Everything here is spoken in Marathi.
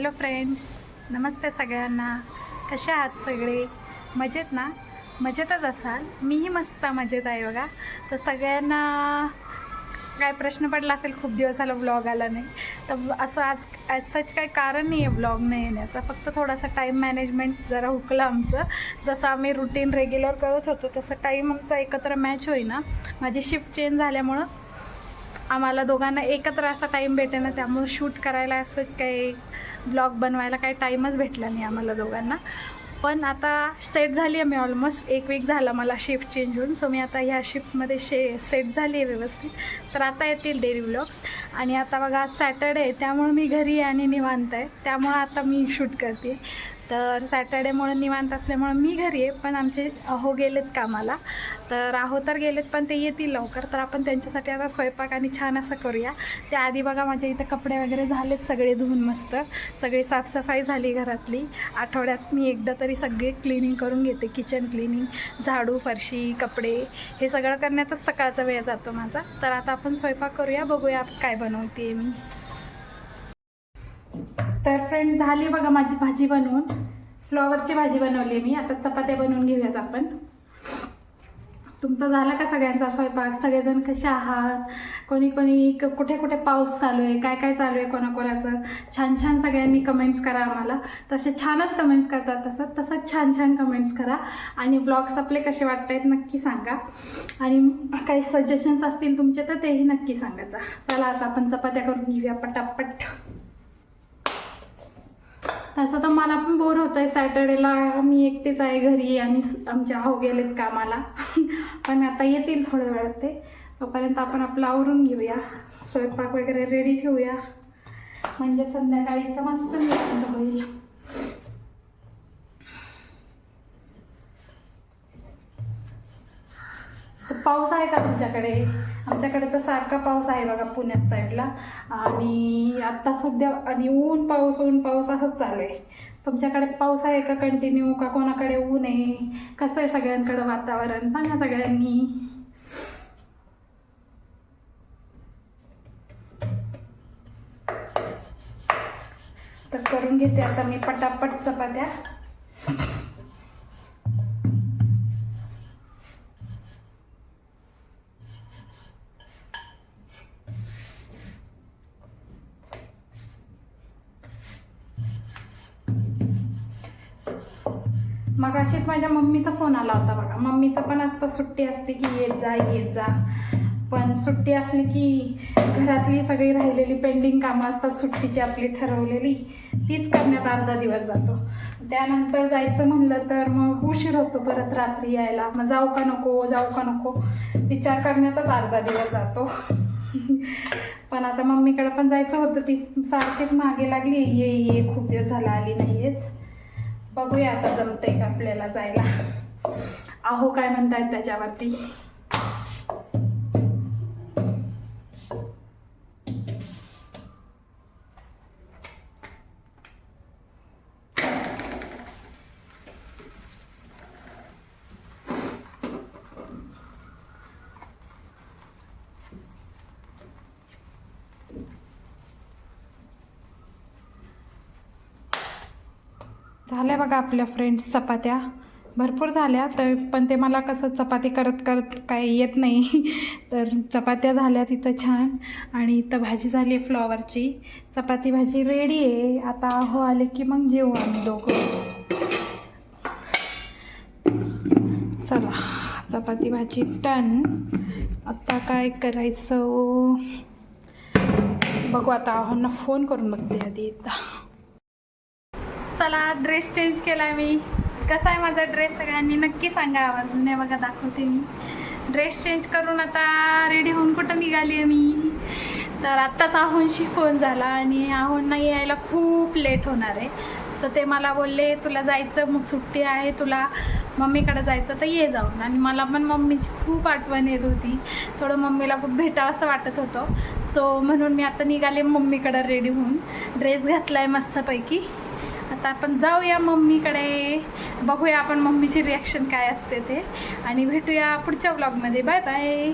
हॅलो फ्रेंड्स नमस्ते सगळ्यांना. कसे आहात सगळे? मजेत ना? मजेतच असाल? मीही मस्त मजेत आहे बघा. तर सगळ्यांना काय प्रश्न पडला असेल खूप दिवस झालं ब्लॉग आला नाही. तर असं आज ॲज सच काही कारण नाही आहे ब्लॉग नाही येण्याचं. फक्त थोडासा टाईम मॅनेजमेंट जरा हुकलं आमचं. जसं आम्ही रुटीन रेग्युलर करत होतो तसं टाईम आमचा एकत्र मॅच होईना. माझी शिफ्ट चेंज झाल्यामुळं आम्हाला दोघांना एकत्र असा टाईम भेटेना. त्यामुळे शूट करायला असं काही ब्लॉग बनवायला काही टाईमच भेटला नाही आम्हाला दोघांना. पण आता सेट झाली आहे मी ऑलमोस्ट एक वीक झाला मला शिफ्ट चेंज होऊन. सो मी आता ह्या शिफ्टमध्ये शे सेट झाली आहे व्यवस्थित. तर आता येतील डेली ब्लॉग्स आणि आता बघा आज सॅटर्डे आहे. त्यामुळं मी घरी आहे आणि निवांत आहे. त्यामुळं आता मी शूट करते. तर सॅटर्डेमुळे निवांत असल्यामुळं मी घरी आहे पण आमचे अहो गेलेत कामाला. तर अहो तर गेलेत पण ते येतील लवकर. तर आपण त्यांच्यासाठी आता स्वयंपाक आणि छान असं करूया. त्याआधी बघा माझ्या इथं कपडे वगैरे झालेत सगळे धुवून मस्त. सगळी साफसफाई झाली घरातली. आठवड्यात मी एकदा तरी सगळे क्लिनिंग करून घेते किचन क्लिनिंग झाडू फरशी कपडे. हे सगळं करण्यातच सकाळचा वेळ जातो माझा. तर आता आपण स्वयंपाक करूया बघूया काय बनवते मी. तर फ्रेंड्स झाली बघा माझी भाजी बनवून. फ्लॉवरची भाजी बनवली मी. आता चपात्या बनवून घेऊयात आपण. तुमचा झाला का सगळ्यांचा स्वयंपाक? सगळेजण कसे आहात? कोणी कोणी क- कुठे कुठे पाऊस चालू आहे? काय काय चालू आहे कोणाकोणाचं? छान छान सगळ्यांनी कमेंट्स करा आम्हाला. तसे छानच कमेंट्स करतात तसं. तसंच छान छान कमेंट्स करा. आणि ब्लॉग्स आपले कसे वाटत आहेत नक्की सांगा. आणि काही सजेशन्स असतील तुमचे तर तेही नक्की सांगायचा चला आता आपण चपात्या करून घेऊया पटापट. तसं तर मला पण बोर होत आहे सॅटर्डेला. मी एकटीच आहे घरी आणि आमच्या हो गेलेत कामाला. पण आता येतील थोड्या वेळात ते. तोपर्यंत आपण आपलं आवरून घेऊया. स्वयंपाक वगैरे रेडी ठेवूया. म्हणजे संध्याकाळीचं मस्त निवांत होईल. तर पाऊस आहे का तुमच्याकडे? आमच्याकडे तर सारखा पाऊस आहे बघा पुण्यात साईडला. आणि आत्ता सध्या आणि ऊन पाऊस ऊन पाऊस असंच चालू आहे. तुमच्याकडे पाऊस आहे का कंटिन्यू का कोणाकडे ऊन आहे? कसं आहे सगळ्यांकडं वातावरण? सांगा सगळ्यांनी. तर करून घेते आता मी पटापट चपात्या. मग अशीच माझ्या मम्मीचा फोन आला होता बघा. मम्मीचं पण असतं सुट्टी असते की येत जा येत जा. पण सुट्टी असली की घरातली सगळी राहिलेली पेंडिंग कामं असतात सुट्टीची आपली ठरवलेली तीच करण्यात अर्धा दिवस जातो. त्यानंतर जायचं म्हणलं तर मग उशीर होतो परत रात्री यायला. मग जाऊ का नको जाऊ का नको? विचार करण्यातच अर्धा दिवस जातो. पण आता मम्मीकडे पण जायचं होतं ती सारखीच मागे लागली. ये ये खूप दिवस झाला आली नाहीयेस. बघूया आता जमतंय का आपल्याला जायला. अहो काय म्हणतायत त्याच्यावरती? झाल्या बघा आपल्या फ्रेंड्स चपात्या. भरपूर झाल्या तर पण ते मला कसं चपाती करत करत काही येत नाही. तर चपात्या झाल्या तिथं छान. आणि इथं भाजी झाली आहे फ्लॉवरची चपाती भाजी रेडी आहे. आता हो आले की मग जेवू आम्ही दोघं. चला चपाती भाजी टन आता काय करायचं? बघू आता आहोंना फोन करून बघते आधी. एकदा चला ड्रेस चेंज केला मी. कसा आहे माझा ड्रेस सगळ्यांनी? नक्की सांगा. आवाजून बघा दाखवते मी. ड्रेस चेंज करून आता रेडी होऊन कुठं निघाली आहे मी. तर आत्ताच आहोंशी फोन झाला आणि आहोंना यायला खूप लेट होणार आहे. सो ते मला बोलले तुला जायचं मग सुट्टी आहे तुला. मम्मीकडे जायचं तर ये जाऊन. आणि मला पण मम्मीची खूप आठवण येत होती. थोडं मम्मीला खूप भेटावं असं वाटत होतं. सो म्हणून मी आता निघाले मम्मीकडं रेडी होऊन. ड्रेस घातला आहे मस्तपैकी. आता आपण जाऊया मम्मीकडे. बघूया आपण मम्मीची रिॲक्शन काय असते ते. आणि भेटूया पुढच्या ब्लॉगमध्ये बाय बाय